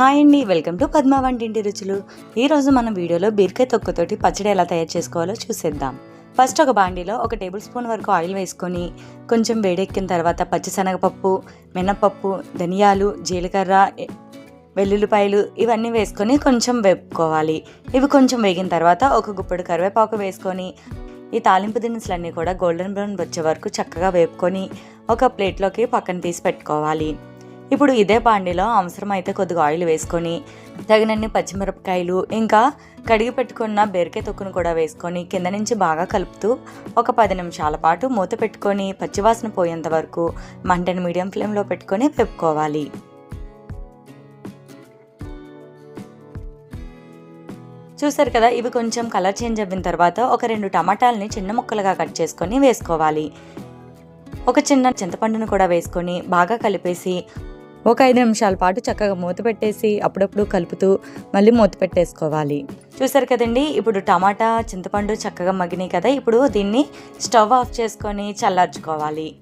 Hi అండి welcome to Padma వంటింటి రుచులు. ఈరోజు మనం వీడియోలో బీరకాయ తొక్కతోటి పచ్చడి ఎలా తయారు చేసుకోవాలో చూసేద్దాం. ఫస్ట్ ఒక బాండీలో ఒక టేబుల్ స్పూన్ వరకు ఆయిల్ వేసుకొని కొంచెం వేడెక్కిన తర్వాత పచ్చిశనగపప్పు మినపప్పు ధనియాలు జీలకర్ర వెల్లుల్లిపాయలు ఇవన్నీ వేసుకొని కొంచెం వేపుకోవాలి. ఇవి కొంచెం వేగిన తర్వాత ఒక గుప్పడు కరివేపాకు వేసుకొని ఈ తాలింపు దినుసులన్నీ కూడా గోల్డెన్ బ్రౌన్ వచ్చే వరకు చక్కగా వేపుకొని ఒక ప్లేట్లోకి పక్కన తీసి పెట్టుకోవాలి. ఇప్పుడు ఇదే పాండిలో అవసరమైతే కొద్దిగా ఆయిల్ వేసుకొని తగినన్ని పచ్చిమిరపకాయలు ఇంకా కడిగి పెట్టుకున్న బెరికే తొక్కును కూడా వేసుకొని కింద నుంచి బాగా కలుపుతూ ఒక పది నిమిషాల పాటు మూత పెట్టుకొని పచ్చివాసన పోయేంత వరకు మంటను మీడియం ఫ్లేమ్లో పెట్టుకొని పెప్పుకోవాలి. చూసారు కదా ఇవి కొంచెం కలర్ చేంజ్ అయిన తర్వాత ఒక రెండు టమాటాలని చిన్న ముక్కలుగా కట్ చేసుకొని వేసుకోవాలి. ఒక చిన్న చింతపండును కూడా వేసుకొని బాగా కలిపేసి ఒక ఐదు నిమిషాల పాటు చక్కగా మూత పెట్టేసి అప్పుడప్పుడు కలుపుతూ మళ్ళీ మూత పెట్టేసుకోవాలి. చూసారు కదండి? ఇప్పుడు టమాటా చింతపండు చక్కగా మగ్గినాయి కదా? ఇప్పుడు దీన్ని స్టవ్ ఆఫ్ చేసుకొని చల్లార్చుకోవాలి.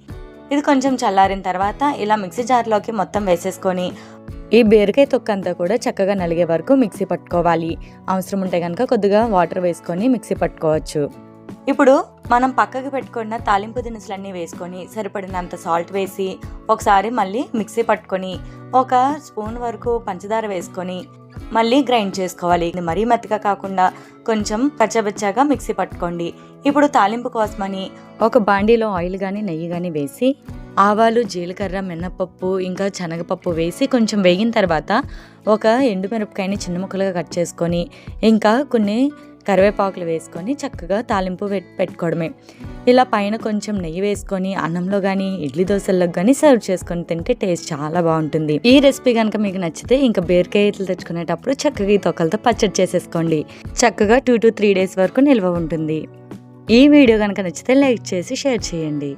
ఇది కొంచెం చల్లారిన తర్వాత ఇలా మిక్సీ జార్లోకి మొత్తం వేసేసుకొని ఈ బీరకాయ తొక్క అంతా కూడా చక్కగా నలిగే వరకు మిక్సీ పట్టుకోవాలి. అవసరం ఉంటే కనుక కొద్దిగా వాటర్ వేసుకొని మిక్సీ పట్టుకోవచ్చు. ఇప్పుడు మనం పక్కకి పెట్టుకున్న తాలింపు దినుసులన్నీ వేసుకొని సరిపడినంత సాల్ట్ వేసి ఒకసారి మళ్ళీ మిక్సీ పట్టుకొని ఒక స్పూన్ వరకు పంచదార వేసుకొని మళ్ళీ గ్రైండ్ చేసుకోవాలి. ఇది మరీ మెత్తగా కాకుండా కొంచెం పచ్చబచ్చగా మిక్సీ పట్టుకోండి. ఇప్పుడు తాలింపు కోసమని ఒక బాండీలో ఆయిల్ కానీ నెయ్యి కానీ వేసి ఆవాలు జీలకర్ర మినపప్పు ఇంకా శనగపప్పు వేసి కొంచెం వేగిన తర్వాత ఒక ఎండుమిరపకాయని చిన్న ముక్కలుగా కట్ చేసుకొని ఇంకా కొన్ని కరివేపాకులు వేసుకొని చక్కగా తాలింపు పెట్టుకోవడమే. ఇలా పైన కొంచెం నెయ్యి వేసుకొని అన్నంలో కానీ ఇడ్లీ దోశల్లో కానీ సర్వ్ చేసుకొని తింటే టేస్ట్ చాలా బాగుంటుంది. ఈ రెసిపీ కనుక మీకు నచ్చితే ఇంకా బీరకాయలు తెచ్చుకునేటప్పుడు చక్కగా ఈ తొక్కలతో పచ్చడి చేసేసుకోండి. చక్కగా టూ టు త్రీ డేస్ వరకు నిల్వ ఉంటుంది. ఈ వీడియో కనుక నచ్చితే లైక్ చేసి షేర్ చేయండి.